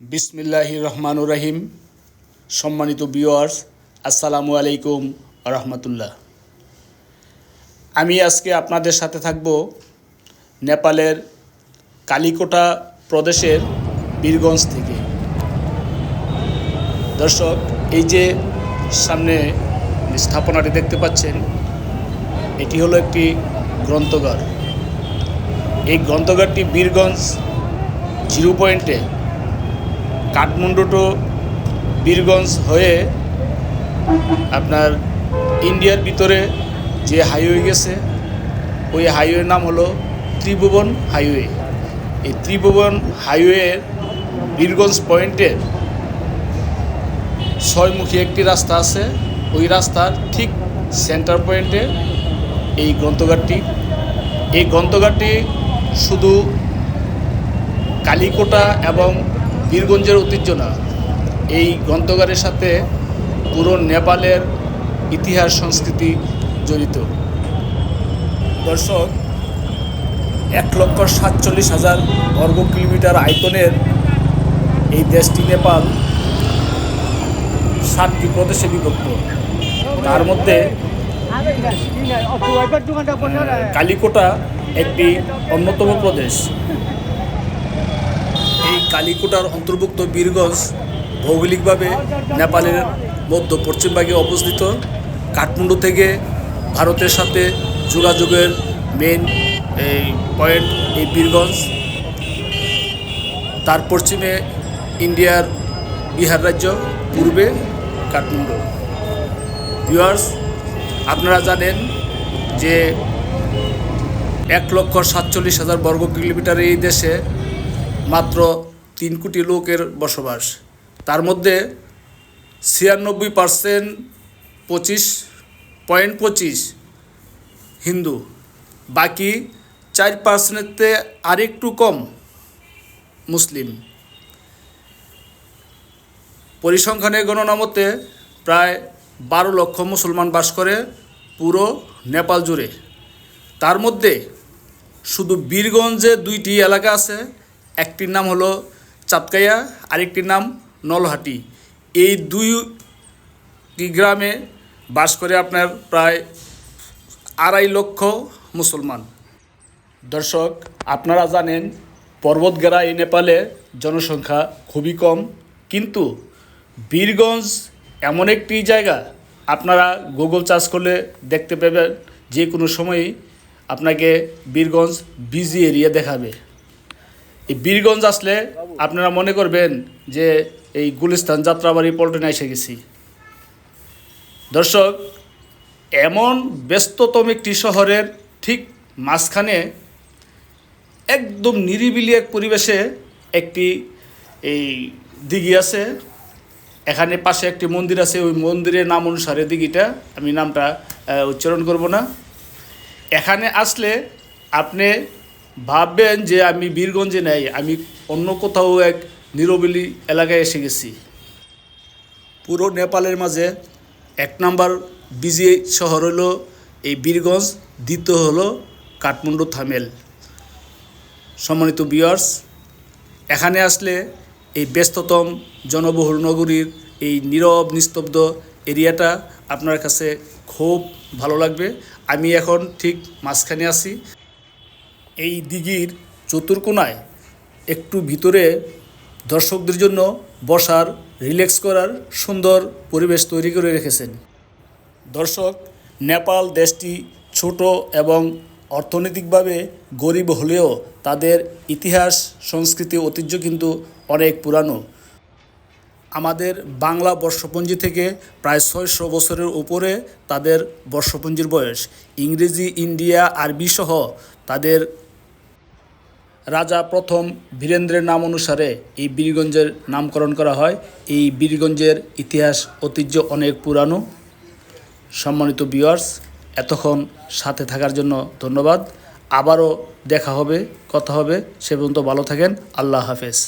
বিসমিল্লাহি রহমানুর রহিম। সম্মানিত বিওয়ার্স আসসালামু আলাইকুম রহমতুল্লাহ। আমি আজকে আপনাদের সাথে থাকব নেপালের কালিকোটা প্রদেশের বীরগঞ্জ থেকে। দর্শক, এই যে সামনে স্থাপনাটি দেখতে পাচ্ছেন, এটি হলো একটি গ্রন্থগার এই গ্রন্থগারটি বীরগঞ্জ জিরো পয়েন্টে কাঠমান্ডু টু বীরগঞ্জ হয়ে আপনার ইন্ডিয়ার ভিতরে যে হাইওয়ে গেছে, ওই হাইওয়ের নাম হলো ত্রিভুবন হাইওয়ে। এই ত্রিভুবন হাইওয়ের বীরগঞ্জ পয়েন্টের ছয়মুখী একটি রাস্তা আছে। ওই রাস্তার ঠিক সেন্টার পয়েন্টে এই গ্রন্থগারটি। এই গ্রন্থগারটি শুধু কালিকোটা এবং বীরগঞ্জের ঐতিহ্য না এই গ্রন্থগারের সাথে পুরো নেপালের ইতিহাস সংস্কৃতি জড়িত। দর্শক এক লক্ষ সাতচল্লিশ হাজার বর্গ কিলোমিটার আয়তনের এই দেশটি নেপাল সাতটি প্রদেশে বিভক্ত। তার মধ্যে কালিকোটা একটি অন্যতম প্রদেশ। কালিকোটার অন্তর্ভুক্ত বীরগঞ্জ ভৌগোলিকভাবে নেপালের মধ্য পশ্চিম ভাগে অবস্থিত। কাঠমান্ডু থেকে ভারতের সাথে যোগাযোগের মেন এই পয়েন্ট এই বীরগঞ্জ। তার পশ্চিমে ইন্ডিয়ার বিহার রাজ্য, পূর্বে কাঠমান্ডু। ভিউয়ার্স আপনারা জানেন যে এক লক্ষ সাতচল্লিশ হাজার বর্গ কিলোমিটার এই দেশে মাত্র তিন কোটি লোকের বসবাস। তার মধ্যে ছিয়ানব্বই পার্সেন্ট পঁচিশ পয়েন্ট পঁচিশ হিন্দু। বাকি চার পার্সেন্টেতে আরেকটু কম মুসলিম। পরিসংখ্যানের গণনা মতে প্রায় বারো লক্ষ মুসলমান বাস করে পুরো নেপাল জুড়ে। তার মধ্যে শুধু বীরগঞ্জে দুইটি এলাকা আছে, একটির নাম হলো চাঁদকাইয়া আরেকটির নাম নলহাটি। এই দুইটি গ্রামে বাস করে আপনার প্রায় আড়াই লক্ষ মুসলমান। দর্শক, আপনারা জানেন, পর্বতগেরা এই নেপালে জনসংখ্যা খুবই কম, কিন্তু বীরগঞ্জ এমন একটি জায়গা, আপনারা গুগল চার্জ করলে দেখতে পাবেন, যে কোনো সময়ই আপনাকে বীরগঞ্জ বিজি এরিয়া দেখাবে। এই বীরগঞ্জ আসলে আপনারা মনে করবেন যে এই গুলিস্তান যাত্রাবাড়ি পল্টনে এসে গেছি। দর্শক, এমন ব্যস্ততম একটি শহরের ঠিক মাঝখানে একদম নিরিবিলি এক পরিবেশে একটি এই দিঘি আছে। এখানে পাশে একটি মন্দির আছে, ওই মন্দিরের নাম অনুসারে দিঘিটা। আমি নামটা উচ্চারণ করব না। এখানে আসলে আপনি ভাববেন যে আমি বীরগঞ্জে নেই, আমি অন্য কোথাও এক নিরবিলি এলাকায় এসে গেছি। পুরো নেপালের মাঝে এক নাম্বার বিজি শহর হলো এই বীরগঞ্জ, দ্বিতীয় হলো কাঠমান্ডু থামেল। সম্মানিত বিয়ার্স এখানে আসলে এই ব্যস্ততম জনবহুল নগরীর এই নীরব, নিস্তব্ধ এরিয়াটা আপনার কাছে খুব ভালো লাগবে। আমি এখন ঠিক মাঝখানে আছি। এই দিঘির চতুর্কোনায় একটু ভিতরে দর্শকদের জন্য বসার রিল্যাক্স করার সুন্দর পরিবেশ তৈরি করে রেখেছেন। দর্শক, নেপাল দেশটি ছোট এবং অর্থনৈতিকভাবে গরিব হলেও তাদের ইতিহাস, সংস্কৃতি, ঐতিহ্য কিন্তু অনেক পুরানো। আমাদের বাংলা বর্ষপঞ্জি থেকে প্রায় ছয়শো বছরের উপরে তাদের বর্ষপঞ্জির বয়স। ইংরেজি, ইন্ডিয়া, আরবি সহ তাদের রাজা প্রথম বীরেন্দ্রের নাম অনুসারে এই বীরগঞ্জের নামকরণ করা হয়। এই বীরগঞ্জের ইতিহাস, ঐতিহ্য অনেক পুরানো। সম্মানিত বিয়ার্স এতক্ষণ সাথে থাকার জন্য ধন্যবাদ। আবারও দেখা হবে, কথা হবে। সে পর্যন্ত ভালো থাকেন। আল্লাহ হাফেজ।